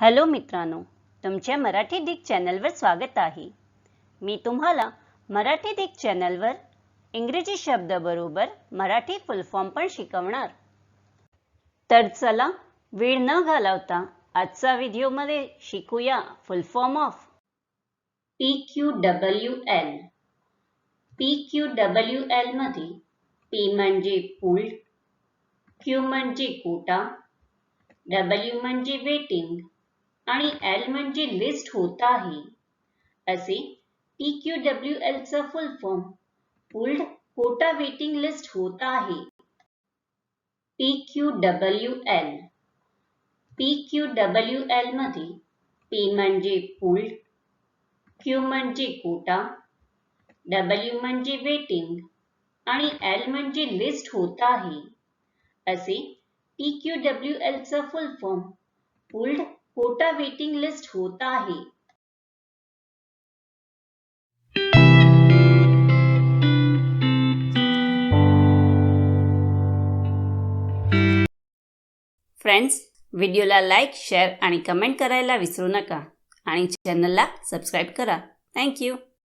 Hello मित्रांनो तुमच्या Marathi Dick चॅनलवर स्वागत आहे. मी तुम्हाला मराठी डिक चॅनलवर इंग्रजी शब्दाबरोबर मराठी फुल फॉर्म पण शिकवणार. तर चला वेळ न घालवता आजचा व्हिडिओमध्ये शिकूया full form of P Q W L P Q W एलमध्ये पी म्हणजे पुल्ड क्यू म्हणजे कोटा डब्ल्यू म्हणजे वेटिंग आणि एल म्हणजे लिस्ट होत आहे. असे P Q W एलचा full form pooled quota waiting list होत आहे. P Q W L P Q W एलमध्ये पी म्हणजे पुल्ड क्यू म्हणजे कोटा डब्ल्यू म्हणजे वेटिंग आणि एल म्हणजे लिस्ट होत आहे. असे P Q W एलचा full form pooled quota waiting list होत आहे. फ्रेंड्स व्हिडिओला लाईक शेअर आणि कमेंट करायला विसरू नका. आणि चॅनलला सबस्क्राईब करा. थँक्यू